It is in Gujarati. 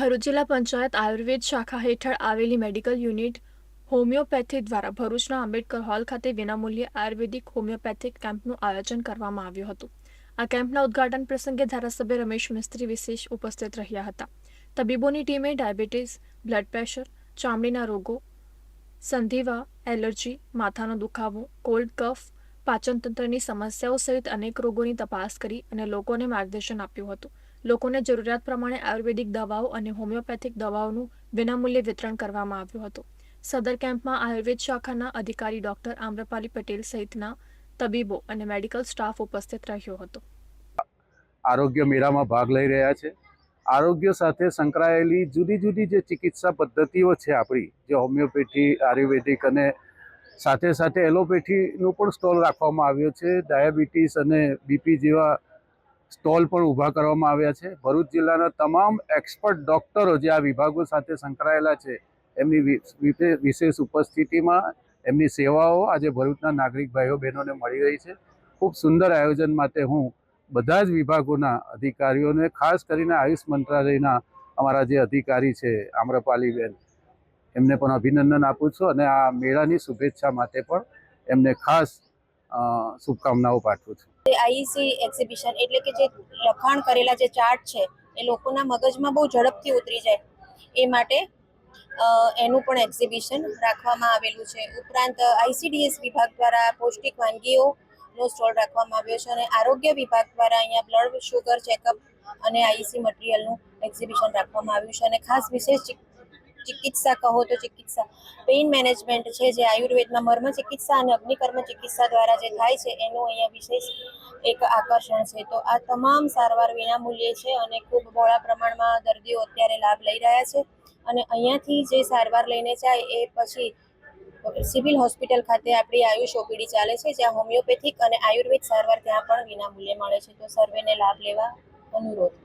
ભરૂચ જિલ્લા પંચાયત આયુર્વેદ શાખા હેઠળ આવેલી મેડિકલ યુનિટ હોમિયોપેથી દ્વારા ભરૂચના આંબેડકર હોલ ખાતે વિનામૂલ્યે આયુર્વેદિક હોમિયોપેથિક કેમ્પનું આયોજન કરવામાં આવ્યું હતું. આ કેમ્પના ઉદ્ઘાટન પ્રસંગે ધારાસભ્ય રમેશ મિસ્ત્રી વિશેષ ઉપસ્થિત રહ્યા હતા. તબીબોની ટીમે ડાયાબિટીસ, બ્લડ પ્રેશર, ચામડીના રોગો, સંધિવા, એલર્જી, માથાનો દુખાવો, કોલ્ડ કફ, પાચનતંત્રની સમસ્યાઓ સહિત અનેક રોગોની તપાસ કરી અને લોકોને માર્ગદર્શન આપ્યું હતું. લોકોને જરૂરિયાત પ્રમાણે આયુર્વેદિક દવાઓ અને હોમિયોપેથિક દવાઓનું વિનામૂલ્યે વિતરણ કરવામાં આવ્યું હતું. સદર કેમ્પમાં આયુર્વેદ શાખાના અધિકારી ડોક્ટર આમ્રપાલી પટેલ સહિતના તબીબો અને મેડિકલ સ્ટાફ ઉપસ્થિત રહ્યો હતો. આરોગ્ય મેળામાં ભાગ લઈ રહ્યા છે. આરોગ્ય સાથે સંકળાયેલી જુદી જુદી જે ચિકિત્સા પદ્ધતિઓ છે આપણી, જે હોમિયોપેથી, આયુર્વેદિક અને સાથે સાથે એલોપેથીનું પણ સ્ટોલ રાખવામાં આવ્યો છે. ડાયાબિટીસ અને બીપી જેવા સ્ટોલ પણ ઊભા કરવામાં આવ્યા છે. ભરૂચ જિલ્લાના તમામ એક્સપર્ટ ડોક્ટરો જે આ વિભાગો સાથે સંકળાયેલા છે, એમની વિશેષ ઉપસ્થિતિમાં એમની સેવાઓ આજે ભરૂચના નાગરિક ભાઈઓ બહેનોને મળી રહી છે. ખૂબ સુંદર આયોજન માટે હું બધા જ વિભાગોના અધિકારીઓને, ખાસ કરીને આયુષ મંત્રાલયના અમારા જે અધિકારી છે, આમ્રપાલીબેન, એમને પણ અભિનંદન આપું છું અને આ મેળાની શુભેચ્છા માટે પણ એમને ખાસ શુભકામનાઓ પાઠવું છું. આઈસી એક્ઝિબિશન એટલે કે જે લખાણ કરેલા જે ચાર્ટ છે, એ લોકોના મગજમાં બહુ ઝડપથી ઉતરી જાય. એ માટે એનું પણ એક્ઝિબિશન રાખવામાં આવેલું છે. ઉપરાંત, આઈસીડીએસ વિભાગ દ્વારા પૌષ્ટિક વાનગીઓનો સ્ટોલ રાખવામાં આવ્યો છે અને આરોગ્ય વિભાગ દ્વારા અહીંયા બ્લડ શુગર ચેકઅપ અને આઈસી મટીરિયલનું એક્ઝિબિશન રાખવામાં આવ્યું છે અને ખાસ વિશેષ ચિકિત્સા કહો તો ચિકિત્સા. પેઇન મેનેજમેન્ટ છે જે આયુર્વેદમાં મર્મ ચિકિત્સા અને અગ્નિકર્મ ચિકિત્સા દ્વારા જે થાય છે, એનું અહીંયા વિશેષ એક આકર્ષણ છે. તો આ તમામ સારવાર વિનામૂલ્યે છે અને ખૂબ બહોળા પ્રમાણમાં દર્દીઓ અત્યારે લાભ લઈ રહ્યા છે. અને અહીંયાથી જે સારવાર લઈને જાય એ પછી સિવિલ હોસ્પિટલ ખાતે આપણી આયુષ ઓપીડી ચાલે છે, જ્યાં હોમિયોપેથિક અને આયુર્વેદ સારવાર ત્યાં પણ વિનામૂલ્યે મળે છે. તો સર્વેને લાભ લેવા અનુરોધ.